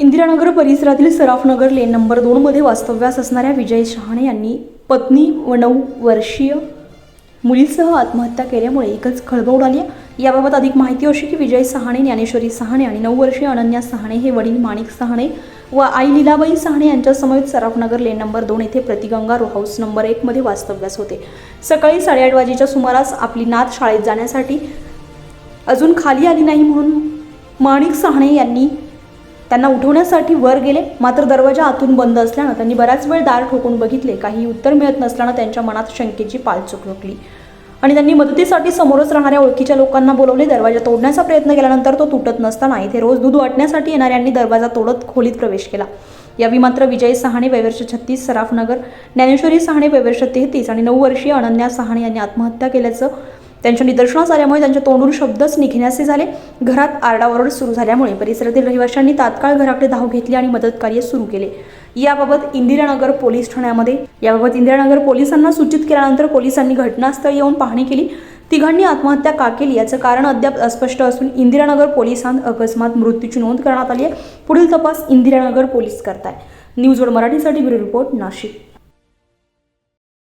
इंदिरानगर परिसरातील सराफनगर lane number दोनमध्ये वास्तव्यास असणाऱ्या विजय शहाणे यांनी पत्नी व नऊ वर्षीय मुलीसह आत्महत्या केल्यामुळे एकच खळबळ उडाली आहे. याबाबत अधिक माहिती अशी की विजय सहाणे ज्ञानेश्वरी सहाणे आणि नऊ वर्षीय अनन्या सहाणे हे वडील माणिक सहाणे व आई लीलाबाई सहाणे यांच्यासमवेत सराफनगर लेन नंबर दोन येथे प्रतिगंगा रो हाऊस नंबर एकमध्ये वास्तव्यास होते सकाळी साडेआठ वाजेच्या सुमारास आपली नात शाळेत जाण्यासाठी अजून खाली आली नाही म्हणून माणिक सहाणे यांनी त्यांना उठवण्यासाठी वर गेले मात्र दरवाजा आतून बंद असल्यानं त्यांनी बराच वेळ दार ठोकून बघितले. काही उत्तर मिळत नसल्यानं त्यांच्या मनात शंकेची पाल चुकलुकली आणि त्यांनी मदतीसाठी समोरच राहणाऱ्या ओळखीच्या लोकांना बोलवले. दरवाजा तोडण्याचा प्रयत्न केल्यानंतर तो तुटत नसताना इथे रोज दूध वाटण्यासाठी येणाऱ्यांनी दरवाजा तोडत खोलीत प्रवेश केला. यावी मात्र विजय सहाणे वैवर्ष छत्तीस सराफनगर ज्ञानेश्वरी सहाणे वैवर्ष तेहतीस आणि नऊ वर्षीय अनन्या सहाणे यांनी आत्महत्या केल्याचं त्यांच्या निदर्शनास आल्यामुळे त्यांच्या तोंडून शब्दच निघण्याचे झाले. घरात आरडाओरड सुरू झाल्यामुळे परिसरातील रहिवाशांनी तात्काळ घराकडे धाव घेतली आणि मदतकार्य सुरू केले. याबाबत इंदिरानगर पोलीस ठाण्यामध्ये याबाबत इंदिरानगर पोलिसांना सूचित केल्यानंतर पोलिसांनी घटनास्थळी येऊन पाहणी केली. तिघांनी आत्महत्या का केली? याचं कारण अद्याप अस्पष्ट असून इंदिरानगर पोलिसांत अकस्मात मृत्यूची नोंद करण्यात आली आहे. पुढील तपास इंदिरानगर पोलीस करताय. न्यूज वर मराठीसाठी ब्युरो रिपोर्ट नाशिक.